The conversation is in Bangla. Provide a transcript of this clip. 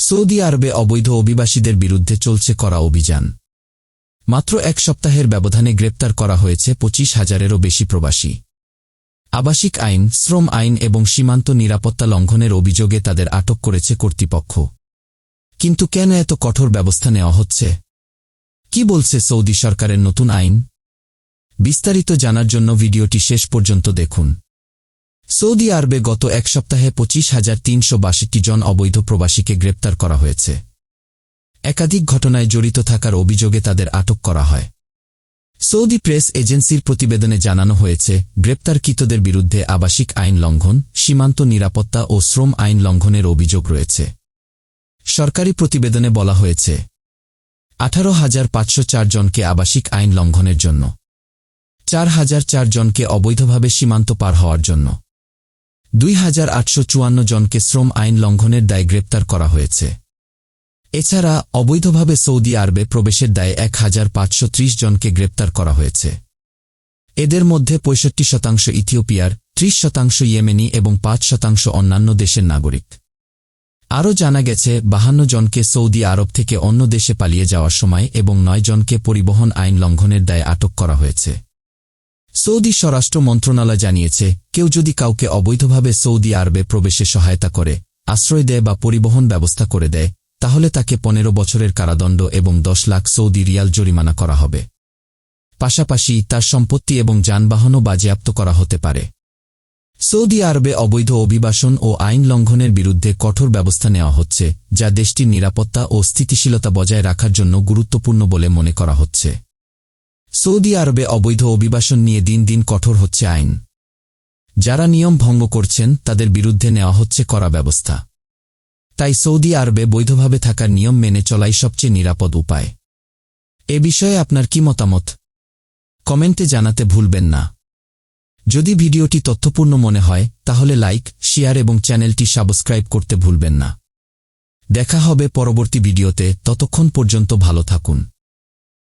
সৌদি আরবে অবৈধ অভিবাসীদের বিরুদ্ধে চলছে করা অভিযান। মাত্র এক সপ্তাহের ব্যবধানে গ্রেপ্তার করা হয়েছে পঁচিশ হাজারেরও বেশি প্রবাসী। আবাসিক আইন, শ্রম আইন এবং সীমান্ত নিরাপত্তা লঙ্ঘনের অভিযোগে তাদের আটক করেছে কর্তৃপক্ষ। কিন্তু কেন এত কঠোর ব্যবস্থা নেওয়া হচ্ছে? কি বলছে সৌদি সরকারের নতুন আইন? বিস্তারিত জানার জন্য ভিডিওটি শেষ পর্যন্ত দেখুন। সৌদি আরবে গত এক সপ্তাহে পঁচিশ হাজার তিনশো বাষট্টি জন অবৈধ প্রবাসীকে গ্রেপ্তার করা হয়েছে। একাধিক ঘটনায় জড়িত থাকার অভিযোগে তাদের আটক করা হয়। সৌদি প্রেস এজেন্সির প্রতিবেদনে জানানো হয়েছে, গ্রেপ্তারকৃতদের বিরুদ্ধে আবাসিক আইন লঙ্ঘন, সীমান্ত নিরাপত্তা ও শ্রম আইন লঙ্ঘনের অভিযোগ রয়েছে। সরকারি প্রতিবেদনে বলা হয়েছে, আঠারো হাজার পাঁচশো জনকে আবাসিক আইন লঙ্ঘনের জন্য, চার হাজার চার জনকে অবৈধভাবে সীমান্ত পার হওয়ার জন্য। দুই হাজার আটশো চুয়ান্ন জনকে শ্রম আইন লঙ্ঘনের দায় গ্রেপ্তার করা হয়েছে। এছাড়া অবৈধভাবে সৌদি আরবে প্রবেশের দায়ে এক হাজার পাঁচশো ত্রিশ জনকে গ্রেপ্তার করা হয়েছে। এদের মধ্যে পঁয়ষট্টি শতাংশ ইথিওপিয়ার, ত্রিশ শতাংশ ইয়েমেনি এবং পাঁচ শতাংশ অন্যান্য দেশের নাগরিক। আরও জানা গেছে, বাহান্ন জনকে সৌদি আরব থেকে অন্য দেশে পালিয়ে যাওয়ার সময় এবং নয় জনকে পরিবহন আইন লঙ্ঘনের দায়ে আটক করা হয়েছে। সৌদি স্বরাষ্ট্র মন্ত্রণালয় জানিয়েছে, কেউ যদি কাউকে অবৈধভাবে সৌদি আরবে প্রবেশে সহায়তা করে, আশ্রয় দেয় বা পরিবহন ব্যবস্থা করে দেয়, তাহলে তাকে পনেরো বছরের কারাদণ্ড এবং দশ লাখ সৌদি রিয়াল জরিমানা করা হবে। পাশাপাশি তার সম্পত্তি এবং যানবাহনও বাজেয়াপ্ত করা হতে পারে। সৌদি আরবে অবৈধ অভিবাসন ও আইন লঙ্ঘনের বিরুদ্ধে কঠোর ব্যবস্থা নেওয়া হচ্ছে, যা দেশটির নিরাপত্তা ও স্থিতিশীলতা বজায় রাখার জন্য গুরুত্বপূর্ণ বলে মনে করা হচ্ছে। সৌদি আরবে অবৈধ অভিবাসন নিয়ে দিন দিন কঠোর হচ্ছে আইন। যারা নিয়ম ভঙ্গ করছেন, তাদের বিরুদ্ধে নেওয়া হচ্ছে করা ব্যবস্থা। তাই সৌদি আরবে বৈধভাবে থাকার নিয়ম মেনে চলাই সবচেয়ে নিরাপদ উপায়। এ বিষয়ে আপনার কি মতামত? কমেন্টে জানাতে ভুলবেন না। যদি ভিডিওটি তথ্যপূর্ণ মনে হয়, তাহলে লাইক, শেয়ার এবং চ্যানেলটি সাবস্ক্রাইব করতে ভুলবেন না। দেখা হবে পরবর্তী ভিডিওতে, ততক্ষণ পর্যন্ত ভালো থাকুন।